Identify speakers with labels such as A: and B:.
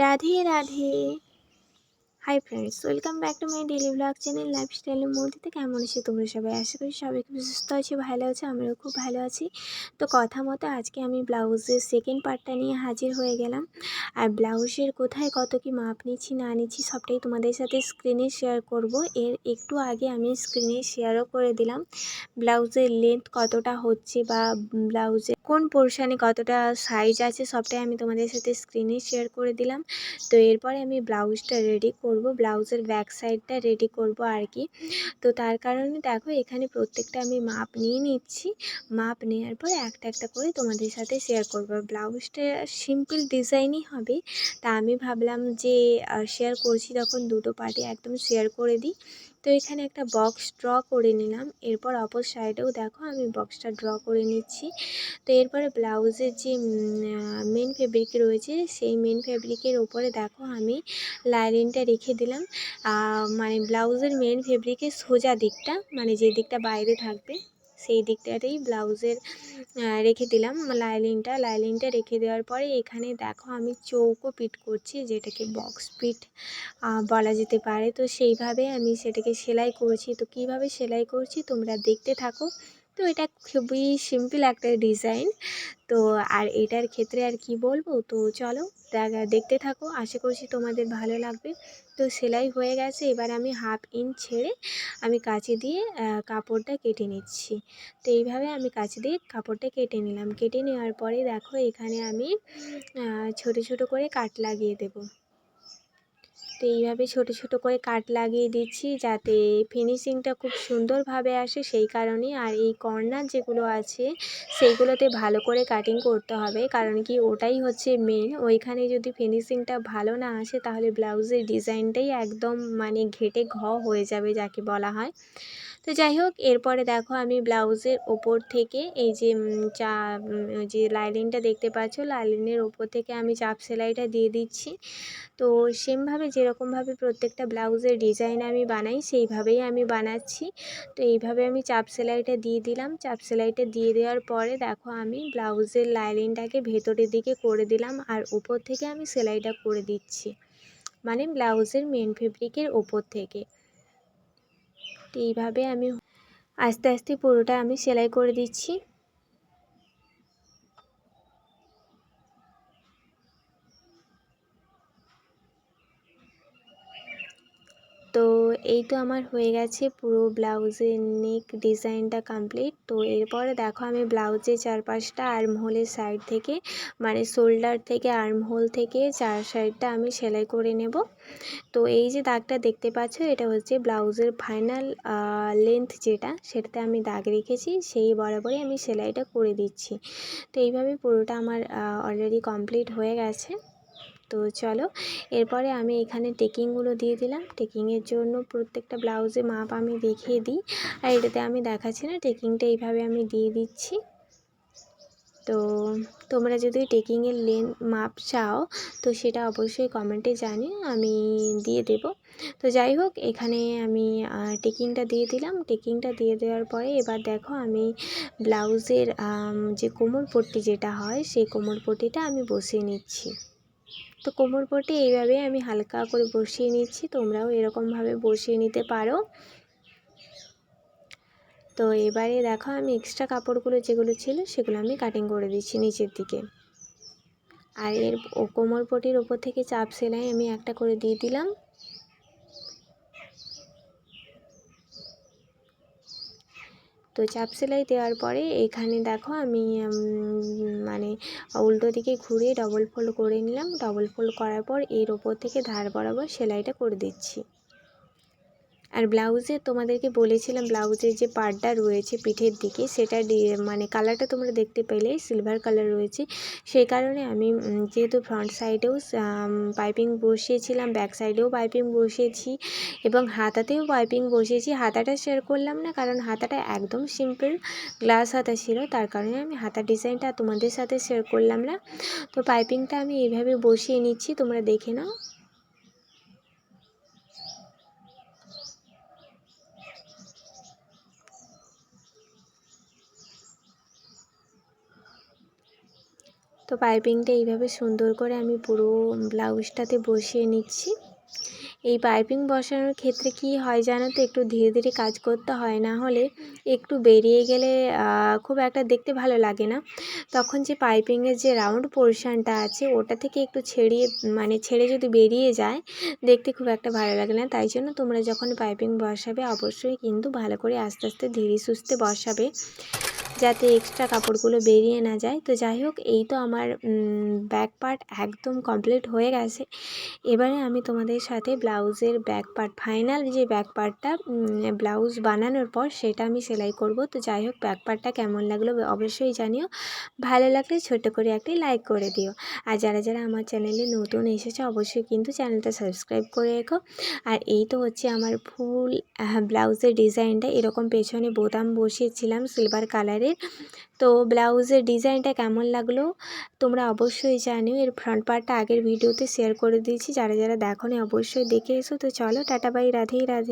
A: Radhe Radhe. Hi friends welcome back to my daily vlog channel লাইফস্টাইলের মধ্যে কেমন আছে তোমরা সবাই? আশা করি সবাই খুব সুস্থ আছে, ভালো আছে আমরাও খুব ভালো আছি। তো কথা মতো আজকে আমি ব্লাউজের সেকেন্ড পার্টটা নিয়ে হাজির হয়ে গেলাম। আর ব্লাউজের কোথায় কত কি মাপ নিচ্ছি, না নিচ্ছি সবটাই তোমাদের সাথে স্ক্রিনে শেয়ার করব। এর একটু আগে আমি স্ক্রিনে শেয়ারও করে দিলাম। ব্লাউজের লেন্থ কতটা হচ্ছে বা ব্লাউজের কোন পোর্শানে কতটা সাইজ আছে সবটাই আমি তোমাদের সাথে স্ক্রিনে শেয়ার করে দিলাম। তো এরপরে আমি ব্লাউজটা রেডি করব, ব্লাউজের ব্যাক সাইডটা রেডি করব আর কি। তো তার কারণে দেখো এখানে প্রত্যেকটা আমি মাপ নিয়ে নিচ্ছি। মাপ নেওয়ার পর একটা একটা করে তোমাদের সাথে শেয়ার করব। ব্লাউজটা সিম্পল ডিজাইনই হবে। তা আমি ভাবলাম যে শেয়ার করছি তখন দুটো পার্টি একদম শেয়ার করে দিই। তো এখানে একটা বক্স ড্র করে নিলাম। এরপর অপর সাইডেও দেখো আমি বক্সটা ড্র করে নিচ্ছি। তো এরপরে ব্লাউজের যে মেন ফেব্রিক রয়েছে, সেই মেন ফেব্রিকের ওপরে দেখো আমি লাইলিনটা রেখে দিলাম। মানে ব্লাউজের মেন ফেব্রিকের সোজা দিকটা মানে যে দিকটা বাইরে থাকবে। সেই দিকটাতেই ব্লাউজের রেখে দিলাম। লাইলিনটা লাইলিনটা রেখে দেওয়ার পরে এখানে দেখো আমি চৌকো পিট করছি, যেটাকে বক্স পিট বলা যেতে পারে। তো সেইভাবে আমি সেটাকে সেলাই করছি। তো কীভাবে সেলাই করছি তোমরা দেখতে থাকো। তো এটা খুবই সিম্পল একটা ডিজাইন তো আর এটার ক্ষেত্রে আর কি বলব? তো চলো দেখতে থাকো। আশা করছি তোমাদের ভালো লাগবে। তো সেলাই হয়ে গেছে। এবার আমি হাফ ইঞ্চ ছেড়ে আমি কাঁচি দিয়ে কাপড়টা কেটে নিচ্ছি। তো এইভাবে আমি কাঁচি দিয়ে কাপড়টা কেটে নিলাম। কেটে নেওয়ার পরে দেখো এখানে আমি ছোট ছোট করে কাট লাগিয়ে দেবো। তো এইভাবে ছোট ছোট করে কাট লাগিয়ে দিচ্ছি যাতে ফিনিশিংটা খুব সুন্দরভাবে আসে সেই কারণে। আর এই কর্নার যেগুলো আছে, সেইগুলোতে ভালো করে কাটিং করতে হবে। কারণ কি ওটাই হচ্ছে মেন ওইখানে যদি ফিনিশিংটা ভালো না আসে, তাহলে ব্লাউজের ডিজাইনটাই একদম মানে ঘেটে ঘ হয়ে যাবে যাকে বলা হয়। তো যাই হোক, এরপরে দেখো আমি ব্লাউজের ওপর থেকে এই যে চা যে লাইলিনটা দেখতে পাচ্ছ লাইলিনের ওপর থেকে আমি চাপ সেলাইটা দিয়ে দিচ্ছি। তো সেমভাবে, যেরকমভাবে প্রত্যেকটা ব্লাউজের ডিজাইন আমি বানাই, সেইভাবেই আমি বানাচ্ছি। তো এইভাবে আমি চাপ সেলাইটা দিয়ে দিলাম। চাপ সেলাইটা দিয়ে দেওয়ার পরে দেখো আমি ব্লাউজের লাইলিনটাকে ভেতরের দিকে করে দিলাম আর উপর থেকে আমি সেলাইটা করে দিচ্ছি। মানে ব্লাউজের মেন ফেব্রিকের ওপর থেকে। তো এইভাবে আমি আস্তে আস্তে পুরোটা আমি সেলাই করে দিচ্ছি তো এই তো আমার হয়ে গেছে পুরো ব্লাউজের নেক ডিজাইনটা কমপ্লিট তো এরপরে দেখো আমি ব্লাউজের চারপাশটা আর্মহোলের সাইড থেকে মানে শোল্ডার থেকে আর্মহোল থেকে চার সাইডটা আমি সেলাই করে নেব। তো এই যে দাগটা দেখতে পাচ্ছ, এটা হচ্ছে ব্লাউজের ফাইনাল লেন্থ যেটা, সেটাতে আমি দাগ রেখেছি, সেই বরাবরই আমি সেলাইটা করে দিচ্ছি। তো এইভাবে পুরোটা আমার অলরেডি কমপ্লিট হয়ে গেছে। তো চলো, এরপরে আমি এখানে টেকিংগুলো দিয়ে দিলাম। টেকিংয়ের জন্য প্রত্যেকটা ব্লাউজে মাপ আমি দেখিয়ে দিই। আর এটাতে আমি দেখাচ্ছি না, টেকিংটা এইভাবে আমি দিয়ে দিচ্ছি। তো তোমরা যদি টেকিংয়ের লেন, মাপ চাও, তো সেটা অবশ্যই কমেন্টে জানিও, আমি দিয়ে দেব। তো যাই হোক, এখানে আমি টেকিংটা দিয়ে দিলাম। টেকিংটা দিয়ে দেওয়ার পরে এবার দেখো আমি ব্লাউজের যে কোমর পট্টি যেটা হয়, সেই কোমর পট্টিটা আমি বসিয়ে নিচ্ছি। তো কোমর পটি এইভাবে আমি হালকা করে বসিয়ে নিচ্ছি, তোমরাও এরকমভাবে বসিয়ে নিতে পারো। তো এবারে দেখো আমি এক্সট্রা কাপড়গুলো যেগুলো ছিল সেগুলো আমি কাটিং করে দিচ্ছি নিচের দিকে। আর এর কোমর পটির ওপর থেকে চাপ সেলাই আমি একটা করে দিয়ে দিলাম। তো চাপ সেলাই দেওয়ার পরে এখানে দেখো আমি মানে উল্টো দিকে ঘুরে ডবল ফোল্ড করে নিলাম। ডবল ফোল্ড করার পর এর ওপর থেকে ধার বরাবর সেলাইটা করে দিচ্ছি। আর ব্লাউজে তোমাদেরকে বলেছিলাম ব্লাউজের যে পার্টটা রয়েছে পিঠের দিকে, সেটা মানে কালারটা তোমরা দেখতে পেলে, সিলভার কালার রয়েছে। সেই কারণে আমি যেহেতু ফ্রন্ট সাইডেও পাইপিং বসিয়েছিলাম, ব্যাক সাইডেও পাইপিং বসিয়েছি এবং হাতাতেও পাইপিং বসিয়েছি। হাতাটা শেয়ার করলাম না, কারণ হাতাটা একদম সিম্পল গ্লাস হাতা ছিল, তার কারণে আমি হাতা ডিজাইনটা তোমাদের সাথে শেয়ার করলাম না। তো পাইপিংটা আমি এইভাবে বসিয়ে নিচ্ছি, তোমরা দেখে নাও। তো পাইপিংটা এইভাবে সুন্দর করে আমি পুরো ব্লাউজটাতে বসিয়ে নিচ্ছি। এই পাইপিং বসানোর ক্ষেত্রে কি হয় জানো তো? একটু ধীরে ধীরে কাজ করতে হয়, না হলে একটু বেরিয়ে গেলে খুব একটা দেখতে ভালো লাগে না। তখন যে পাইপিংয়ের যে রাউন্ড পোর্শনটা আছে, ওটা থেকে একটু ছেড়িয়ে মানে ছেড়ে যদি বেরিয়ে যায়, দেখতে খুব একটা ভালো লাগে না। তাই জন্য তোমরা যখন পাইপিং বসাবে, অবশ্যই কিন্তু ভালো করে আস্তে আস্তে ধীরে সুস্থে বসাবে। যাতে এক্সট্রা কাপড়গুলো বেরিয়ে না যায়। তো যাই হোক, এই তো আমার ব্যাক পার্ট একদম কমপ্লিট হয়ে গেছে। এবারে আমি তোমাদের সাথে ব্লাউজের ব্যাক পার্ট ফাইনাল যে ব্যাক পার্টটা ব্লাউজ বানানোর পর সেটা আমি সেলাই করব। তো যাই হোক ব্যাক পার্টটা কেমন লাগল অবশ্যই জানিও। ভালো লাগলে ছোট করে একটি লাইক করে দিও। আর যারা যারা আমার চ্যানেলে নতুন এসেছে, অবশ্যই কিন্তু চ্যানেলটা সাবস্ক্রাইব করে রেখো। আর এই তো হচ্ছে আমার ফুল ব্লাউজের ডিজাইনটা এরকম পেছনে বোতাম বসিয়েছিলাম সিলভার কালারের তো ব্লাউজের ডিজাইনটা কেমন লাগল তোমরা অবশ্যই জানিও। এর ফ্রন্ট পার্টটা আগের ভিডিওতে শেয়ার করে দিয়েছি। যারা যারা দেখো অবশ্যই দেখে এসো। তো চলো, টাটা বাই রাধেই রাধে।